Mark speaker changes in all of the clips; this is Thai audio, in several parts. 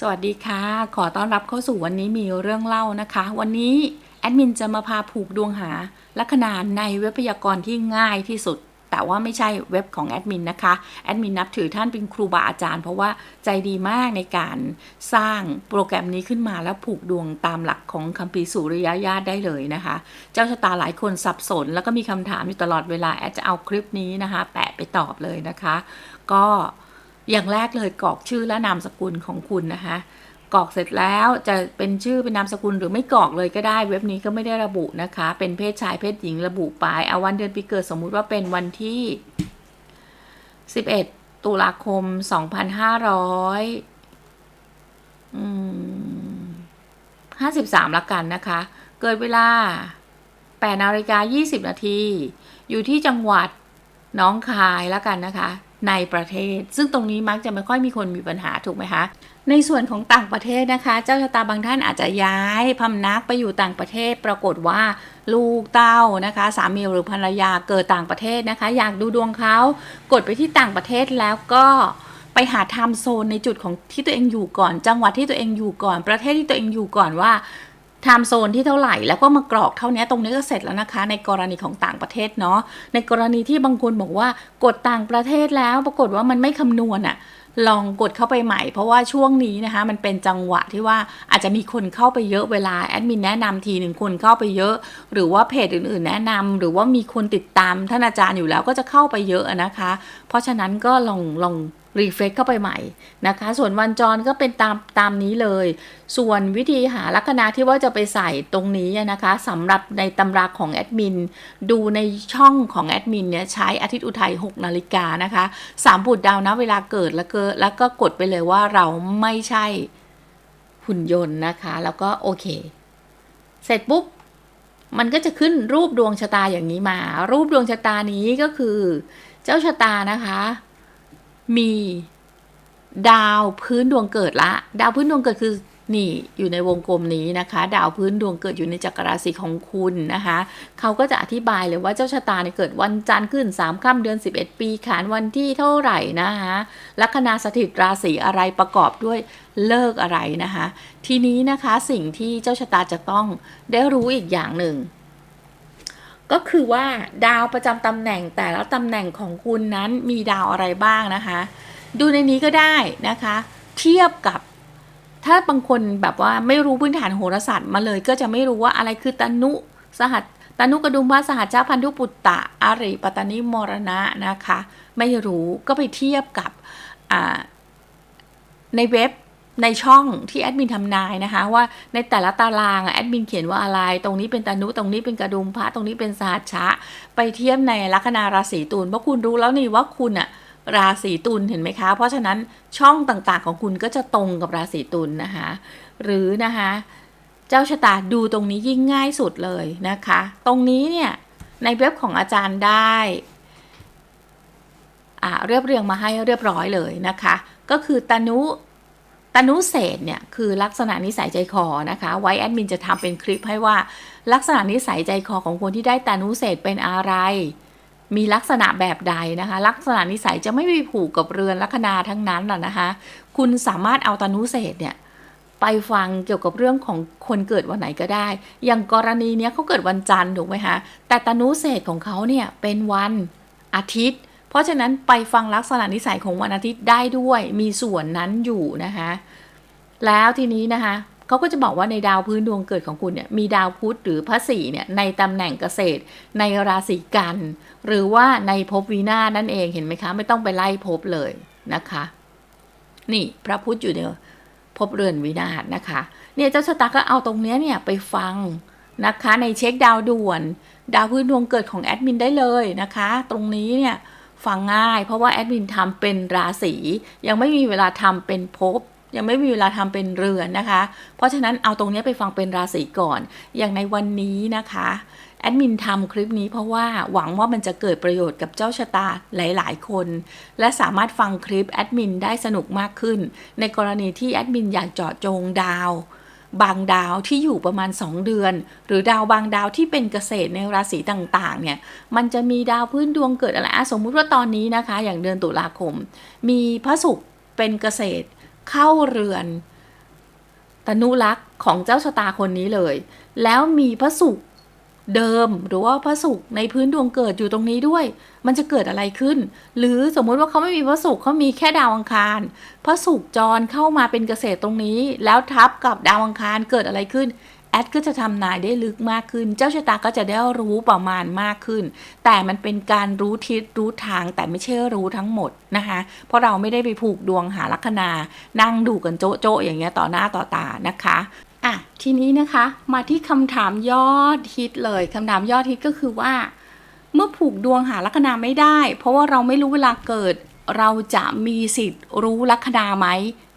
Speaker 1: สวัสดีค่ะ ขอต้อนรับเข้าสู่วันนี้มีเรื่องเล่านะคะ วันนี้แอดมินจะมาพาผูกดวงหาลัคนาในเว็บพยากรณ์ที่ง่ายที่สุด แต่ว่าไม่ใช่เว็บของแอดมินนะคะ แอดมินนับถือท่านเป็นครูบาอาจารย์ เพราะว่าใจดีมากในการสร้างโปรแกรมนี้ขึ้นมาแล้วผูกดวงตามหลักของคัมภีร์สุริยญาตได้เลยนะคะ เจ้าชะตาหลายคนสับสน แล้วก็มีคำถามอยู่ตลอดเวลาแอดจะเอาคลิปนี้นะคะ แปะไปตอบเลยนะคะ ก็ อย่างแรกเลยกรอกชื่อและนามสกุลของคุณนะคะกรอกเสร็จแล้วจะเป็นชื่อเป็นนามสกุลหรือไม่กรอกเลยก็ได้ เว็บนี้ก็ไม่ได้ระบุนะคะ เป็นเพศชายเพศหญิงระบุไปเอาวันเดือนปีเกิดสมมุติว่าเป็นวันที่ 11 ตุลาคม 2500อืม53 ละกันนะคะ เกิดเวลา8นาฬิกา20 นาที อยู่ที่จังหวัดน้องคายละกันนะคะ ในประเทศ ซึ่งตรงนี้มักจะไม่ค่อยมีคนมีปัญหาถูกไหมคะในส่วนของต่างประเทศนะคะ เจ้าชะตาบางท่านอาจจะย้ายพำนักไปอยู่ต่างประเทศ ปรากฏว่าลูกเต้านะคะ สามีหรือภรรยาเกิดต่างประเทศนะคะ อยากดูดวงเขากดไปที่ต่างประเทศแล้วก็ไปหาไทม์โซนในจุดของที่ตัวเองอยู่ก่อน จังหวัดที่ตัวเองอยู่ก่อน ประเทศที่ตัวเองอยู่ก่อนว่า ไทม์โซนที่เท่าไหร่แล้วก็มากรอกเท่านี้ตรงนี้ก็เสร็จแล้วนะคะ ในกรณีของต่างประเทศเนาะในกรณีที่บางคนบอกว่ากดต่างประเทศแล้วปรากฏว่ามันไม่คำนวณอะลองกดเข้าไปใหม่ เพราะว่าช่วงนี้นะคะ มันเป็นจังหวะที่ว่าอาจจะมีคนเข้าไปเยอะเวลาแอดมินแนะนำทีหนึ่งคนเข้าไปเยอะ หรือว่าเพจอื่นๆ แนะนำหรือว่ามีคนติดตามท่านอาจารย์อยู่แล้วก็จะเข้าไปเยอะนะคะ เพราะฉะนั้นก็ลองลอง รีเฟซเข้าไปใหม่นะคะ ส่วนวันจรก็เป็นตามตามนี้เลย ส่วนวิธีหาลัคนาที่ว่าจะไปใส่ตรงนี้นะคะสำหรับในตำราของแอดมินดูในช่องของแอดมินเนี่ยใช้อาทิตย์อุทัย6นาฬิกานะคะสามบุตรดาวนะเวลาเกิดแล้วก็แล้วก็กดไปเลยว่าเราไม่ใช่หุ่นยนต์นะคะ แล้วก็โอเค เสร็จปุ๊บมันก็จะขึ้นรูปดวงชะตาอย่างนี้มา รูปดวงชะตานี้ก็คือ เจ้าชะตานะคะ มี ดาวพื้นดวงเกิดละ ดาวพื้นดวงเกิดคือนี่อยู่ในวงกลมนี้นะคะ ดาวพื้นดวงเกิดอยู่ในจักรราศีของคุณนะคะเขาก็จะอธิบายเลยว่าเจ้าชะตาเนี่ยเกิดวันจันทร์ขึ้น3ค่ำเดือน 11 ปีขานวันที่เท่าไหร่นะคะลัคนาสถิตราศีอะไรประกอบด้วยเลิกอะไรนะคะ ทีนี้นะคะสิ่งที่เจ้าชะตาจะต้องได้รู้อีกอย่างหนึ่ง ก็คือว่าดาวประจำตำแหน่งแต่ละตำแหน่งของคุณนั้นมีดาวอะไรบ้างนะคะ ดูในนี้ก็ได้นะคะ เทียบกับถ้าบางคนแบบว่าไม่รู้พื้นฐานโหราศาสตร์มาเลย ก็จะไม่รู้ว่าอะไรคือตนุสหัสตนุกระดุมพระสหัสเจ้าพันธุปุตตะอาริปตตนิมรณะนะคะ ไม่รู้ก็ไปเทียบกับในเว็บ ในช่องที่แอดมินทำนายนะคะ ว่าในแต่ละตารางแอดมินเขียนว่าอะไร ตรงนี้เป็นตนุตรงนี้เป็นกระดุมพระตรงนี้เป็นสหัสชะ ไปเทียบในลัคนาราศีตุลเพราะคุณรู้แล้วนี่ว่าคุณอะราศีตุลเห็นไหมคะ เพราะฉะนั้นช่องต่างๆของคุณก็จะตรงกับราศีตุลนะคะ หรือนะคะ เจ้าชะตาดูตรงนี้ยิ่งง่ายสุดเลยนะคะ ตรงนี้เนี่ยในเว็บของอาจารย์ได้เรียบเรียงมาให้เรียบร้อยเลยนะคะ ก็คือตนุ ตนุเศษเนี่ยคือลักษณะนิสัยใจคอนะคะ ไว้แอดมินจะทำเป็นคลิปให้ว่าลักษณะนิสัยใจคอของคนที่ได้ตนุเศษเป็นอะไร มีลักษณะแบบใดนะคะ ลักษณะนิสัยจะไม่มีผูกกับเรือนลัคนาทั้งนั้นหรอกนะคะ คุณสามารถเอาตนุเศษเนี่ยไปฟังเกี่ยวกับเรื่องของคนเกิดวันไหนก็ได้ อย่างกรณีเนี้ยเขาเกิดวันจันทร์ถูกไหมคะแต่ตนุเศษของเขาเนี่ยเป็นวันอาทิตย์ เพราะฉะนั้นไปฟังลักษณะนิสัยของวันอาทิตย์ได้ด้วย มีส่วนนั้นอยู่นะคะ แล้วทีนี้นะคะเขาก็จะบอกว่าในดาวพื้นดวงเกิดของคุณเนี่ยมีดาวพุธหรือพระศรีเนี่ยในตำแหน่งเกษตร ในราศีกัน หรือว่าในภพวีนานั่นเองเห็นไหมคะ ไม่ต้องไปไล่ภพเลยนะคะ นี่พระพุธอยู่ในภพเรือนวินาศนะคะ เนี่ยเจ้าชะตาก็เอาตรงนี้เนี่ยไปฟังนะคะในเช็คดาวด่วน ดาวพื้นดวงเกิดของแอดมินได้เลยนะคะ ตรงนี้เนี่ย ฟังง่าย เพราะว่าแอดมินทำเป็นราศียังไม่มีเวลาทำเป็นภพยังไม่มีเวลาทำเป็นเรือนนะคะ เพราะฉะนั้นเอาตรงนี้ไปฟังเป็นราศีก่อน อย่างในวันนี้นะคะ แอดมินทำคลิปนี้เพราะว่าหวังว่ามันจะเกิดประโยชน์กับเจ้าชะตาหลาย ๆ คน และสามารถฟังคลิปแอดมินได้สนุกมากขึ้น ในกรณีที่แอดมินอยากเจาะจงดาว บางดาวที่อยู่ประมาณ 2 เดือน หรือดาวบางดาวที่เป็นเกษตรในราศีต่างๆเนี่ยมันจะมีดาวพื้นดวงเกิดอะไรสมมุติว่าตอนนี้นะคะ อย่างเดือนตุลาคม มีพระศุกร์เป็นเกษตรเข้าเรือนตนุรักษ์ของเจ้าชะตาคนนี้เลย แล้วมีพระศุกร์ เดิมหรือว่าพระศุกร์ในพื้นดวงเกิดอยู่ตรงนี้ด้วย มันจะเกิดอะไรขึ้น หรือสมมุติว่าเขาไม่มีพระศุกร์เขามีแค่ดาวอังคาร พระศุกร์จรเข้ามาเป็นเกษตรตรงนี้ แล้วทับกับดาวอังคารเกิดอะไรขึ้นแอดก็จะทำนายได้ลึกมากขึ้น เจ้าชะตาก็จะได้รู้ประมาณมากขึ้น แต่มันเป็นการรู้ทิศรู้ทางแต่ไม่ใช่รู้ทั้งหมดนะคะ เพราะเราไม่ได้ไปผูกดวงหาลัคนา นั่งดูกันโจ๊ะๆอย่างเงี้ยต่อหน้าต่อตานะคะ อะทีนี้นะคะมาที่คำถามยอดฮิตเลยคำถามยอดฮิตก็คือว่า เมื่อผูกดวงหาลัคนาไม่ได้ เพราะว่าเราไม่รู้เวลาเกิด เราจะมีสิทธิ์รู้ลัคนาไหม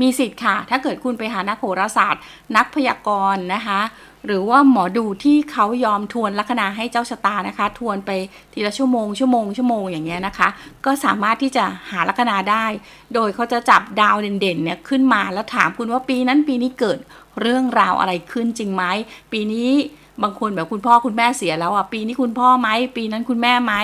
Speaker 1: มีสิทธิ์ค่ะ ถ้าเกิดคุณไปหานักโหราศาสตร์ นักพยากรณ์นะคะ หรือว่าหมอดูที่เขายอมทวนลัคนาให้เจ้าชะตานะคะ ทวนไปทีละชั่วโมงชั่วโมงชั่วโมงอย่างเงี้ยนะคะ ก็สามารถที่จะหาลัคนาได้ โดยเขาจะจับดาวเด่นๆเนี่ยขึ้นมาแล้วถามคุณว่าปีนั้นปีนี้เกิด เรื่องราวอะไรขึ้นจริงไหมปีนี้บางคนแบบคุณพ่อคุณแม่เสียแล้วอะปีนี้คุณพ่อไหมปีนั้นคุณแม่ไหม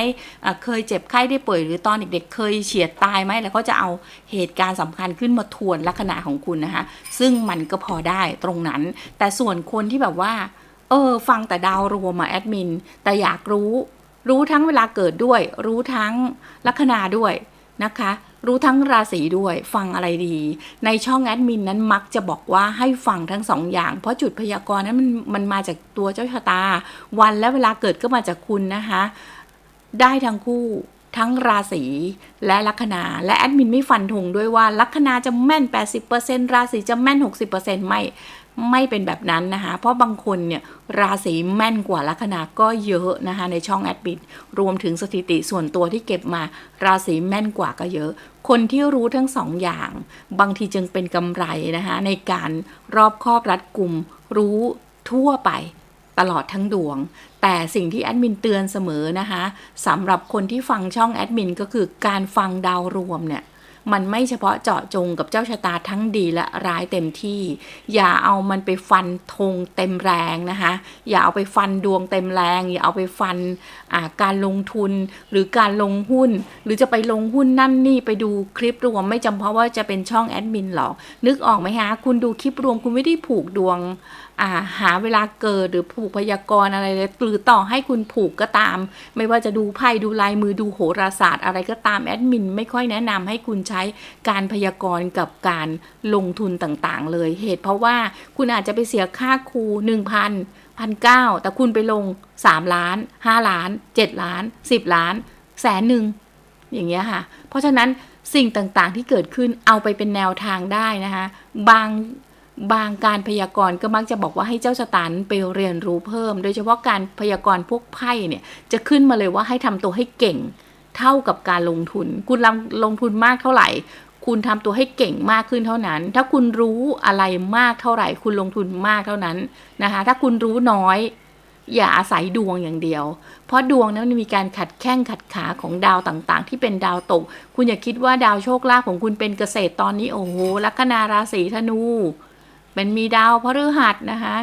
Speaker 1: เคยเจ็บไข้ได้ป่วยหรือตอนเด็กๆ เคยเฉียดตายไหมแล้วก็จะเอาเหตุการณ์สำคัญขึ้นมาทวนลัคนาของคุณนะคะ ซึ่งมันก็พอได้ตรงนั้น แต่ส่วนคนที่แบบว่า เออ ฟังแต่ดาวรวมมาแอดมิน แต่อยากรู้ รู้ทั้งเวลาเกิดด้วย รู้ทั้งลัคนาด้วยนะคะ รู้ทั้งราศีด้วยฟังอะไรดี ในช่องแอดมินนั้นมักจะบอกว่าให้ฟังทั้งสองอย่าง เพราะจุดพยากรณ์นั้นมันมันมาจากตัวเจ้าชะตา วันและเวลาเกิดก็มาจากคุณนะคะ ได้ทั้งคู่ทั้งราศีและลัคนาและแอดมินไม่ฟันธงด้วยว่าลัคนาจะแม่น 80%ราศีจะแม่น 60%ไม่ ไม่เป็นแบบนั้นนะคะ เพราะบางคนเนี่ยราศีแม่นกว่าลัคนาก็เยอะนะคะในช่องแอดมินรวมถึงสถิติส่วนตัวที่เก็บมา ราศีแม่นกว่าก็เยอะ คนที่รู้ทั้งสองอย่าง บางทีจึงเป็นกำไรนะคะในการรอบครอบรัดกลุ่ม รู้ทั่วไปตลอดทั้งดวง แต่สิ่งที่แอดมินเตือนเสมอนะคะสำหรับคนที่ฟังช่องแอดมินก็คือการฟังดาวรวมเนี่ย มันไม่เฉพาะเจาะจงกับเจ้าชะตาทั้งดีและร้ายเต็มที่ อย่าเอามันไปฟันธงเต็มแรงนะคะ อย่าเอาไปฟันดวงเต็มแรง อย่าเอาไปฟันการลงทุนหรือการลงหุ้น หรือจะไปลงหุ้นนั่นนี่ไปดูคลิปรวมไม่จำเพาะว่าจะเป็นช่องแอดมินหรอก นึกออกไหมฮะคุณดูคลิปรวมคุณไม่ได้ผูกดวงาหาเวลาเกิดหรือผูกพยากรณ์อะไรเลยหรือต่อให้คุณผูกก็ตาม ไม่ว่าจะดูไพ่ดูลายมือดูโหราศาสตร์อะไรก็ตามแอดมินไม่ค่อยแนะนำให้คุณใช้การพยากรณ์กับการลงทุนต่างๆ เลย เหตุเพราะว่าคุณอาจจะไปเสียค่าครู1,000พันเก้าแต่คุณไปลง 3 ล้าน 5 ล้าน 7 ล้าน 10 ล้านแสนหนึ่งอย่างเงี้ยค่ะ เพราะฉะนั้นสิ่งต่างๆที่เกิดขึ้นเอาไปเป็นแนวทางได้นะคะบางบางการพยากรณ์ก็มักจะบอกว่าให้เจ้าสตานไปเรียนรู้เพิ่ม โดยเฉพาะการพยากรณ์พวกไพ่เนี่ยจะขึ้นมาเลยว่าให้ทำตัวให้เก่ง เท่ากับการลงทุน คุณลงลงทุนมากเท่าไหร่ คุณทำตัวให้เก่งมากขึ้นเท่านั้น ถ้าคุณรู้อะไรมากเท่าไหร่ คุณลงทุนมากเท่านั้นนะคะ ถ้าคุณรู้น้อย อย่าอาศัยดวงอย่างเดียว เพราะดวงนั้นมันมีการขัดแข้งขัดขาของดาวต่างๆ ที่เป็นดาวตก คุณอย่าคิดว่าดาวโชคลาภของคุณเป็นเกษตรตอนนี้โอ้โหลัคนาราศีธนู เป็นมีดาวพฤหัสนะคะ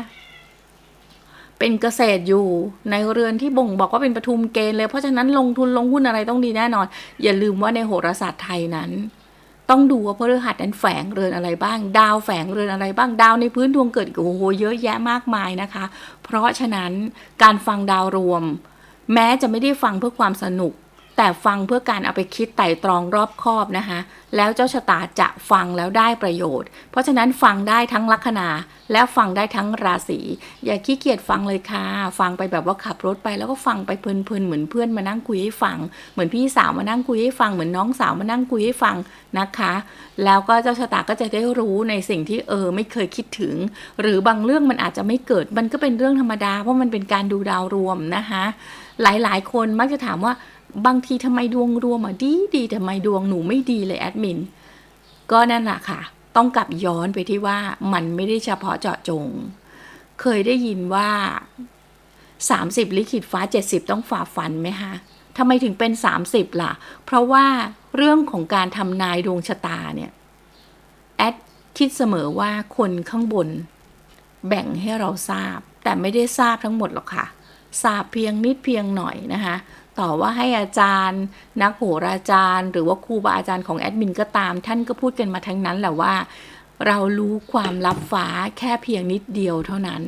Speaker 1: เป็นเกษตรอยู่ในเรือนที่บ่งบอกว่าเป็นปทุมเกณฑ์เลย เพราะฉะนั้นลงทุนลงหุ้นอะไรต้องดีแน่นอน อย่าลืมว่าในโหราศาสตร์ไทยนั้น ต้องดูว่าพฤหัสนั้นแฝงเรือนอะไรบ้าง ดาวแฝงเรือนอะไรบ้างดาวในพื้นดวงเกิดโอ้โหเยอะแยะมากมายนะคะ เพราะฉะนั้นการฟังดาวรวม แม้จะไม่ได้ฟังเพื่อความสนุก แต่ฟังเพื่อการเอาไปคิดไต่ตรองรอบคอบนะคะแล้วเจ้าชะตาจะฟังแล้วได้ประโยชน์ เพราะฉะนั้นฟังได้ทั้งลัคนาและฟังได้ทั้งราศีอย่าขี้เกียจฟังเลยค่ะ ฟังไปแบบว่าขับรถไปแล้วก็ฟังไปเพลินๆเหมือนเพื่อนมานั่งคุยให้ฟัง เหมือนพี่สาวมานั่งคุยให้ฟังเหมือนน้องสาวมานั่งคุยให้ฟังนะคะ แล้วก็เจ้าชะตาก็จะได้รู้ในสิ่งที่เออไม่เคยคิดถึง หรือบางเรื่องมันอาจจะไม่เกิดมันก็เป็นเรื่องธรรมดาเพราะมันเป็นการดูดาวรวมนะคะหลายๆ คนมักจะถามว่า บางทีทำไมดวงรวมอะดีดีทำไมดวงหนูไม่ดีเลยแอดมิน ก็นั่นแหละค่ะ ต้องกลับย้อนไปที่ว่ามันไม่ได้เฉพาะเจาะจง เคยได้ยินว่า 30 ลิขิตฟ้า 70 ต้องฝ่าฟันไหมคะทำไมถึงเป็น 30 ล่ะ เพราะว่าเรื่องของการทำนายดวงชะตาเนี่ย แอดคิดเสมอว่าคนข้างบน แบ่งให้เราทราบ แต่ไม่ได้ทราบทั้งหมดหรอกค่ะทราบเพียงนิดเพียงหน่อยนะคะ ต่อว่าให้อาจารย์ นักโหราจารย์ หรือว่าครูบาอาจารย์ของแอดมินก็ตาม ท่านก็พูดกันมาทั้งนั้นแหละว่า เรารู้ความลับฟ้าแค่เพียงนิดเดียวเท่านั้น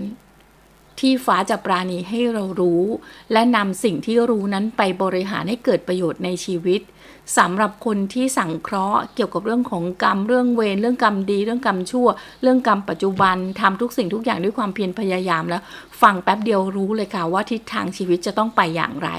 Speaker 1: ที่ฟ้าจะปราณีให้เรารู้ และนำสิ่งที่รู้นั้นไปบริหารให้เกิดประโยชน์ในชีวิตสำหรับคนที่สังเคราะห์เกี่ยวกับเรื่องของกรรมเรื่องเวรเรื่องกรรมดี เรื่องกรรมชั่ว เรื่องกรรมปัจจุบันทำทุกสิ่งทุกอย่างด้วยความเพียรพยายามแล้ว ฟังแป๊บเดียวรู้เลยค่ะว่าทิศทางชีวิตจะต้องไปอย่างไร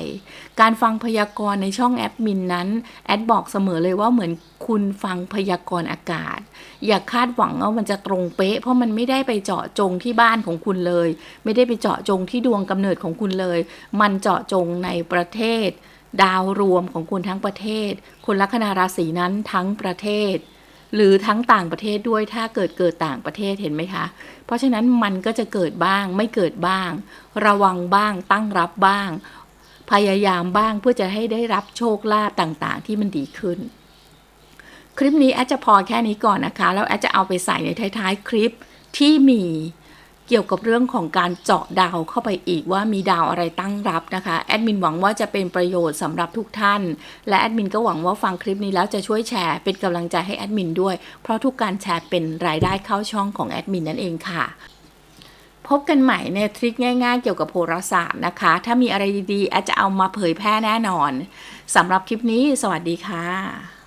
Speaker 1: การฟังพยากรณ์ในช่องแอดมินนั้น แอดบอกเสมอเลยว่าเหมือนคุณฟังพยากรณ์อากาศ อย่าคาดหวังว่ามันจะตรงเป๊ะ เพราะมันไม่ได้ไปเจาะจงที่บ้านของคุณเลย ไม่ได้ไปเจาะจงที่ดวงกำเนิดของคุณเลย มันเจาะจงในประเทศ ดาวรวมของคุณทั้งประเทศ คนลัคนาราศีนั้นทั้งประเทศ หรือทั้งต่างประเทศด้วยถ้าเกิดเกิดต่างประเทศเห็นไหมคะ เพราะฉะนั้นมันก็จะเกิดบ้างไม่เกิดบ้าง ระวังบ้างตั้งรับบ้าง พยายามบ้างเพื่อจะให้ได้รับโชคลาภต่างๆ ที่มันดีขึ้น คลิปนี้แอดจะพอแค่นี้ก่อนนะคะ แล้วแอดจะเอาไปใส่ในท้ายๆ คลิปที่มี เกี่ยวกับเรื่องของการเจาะดาวเข้าไปอีกว่ามีดาวอะไรตั้งรับนะคะแอดมินหวังว่าจะเป็นประโยชน์สำหรับทุกท่าน และแอดมินก็หวังว่าฟังคลิปนี้แล้วจะช่วยแชร์เป็นกำลังใจให้แอดมินด้วย เพราะทุกการแชร์เป็นรายได้เข้าช่องของแอดมินนั่นเองค่ะพบกันใหม่ในทริคง่ายๆ เกี่ยวกับโหราศาสตร์นะคะ ถ้ามีอะไรดีๆแอดจะเอามาเผยแพร่แน่นอน สำหรับคลิปนี้ สวัสดีค่ะ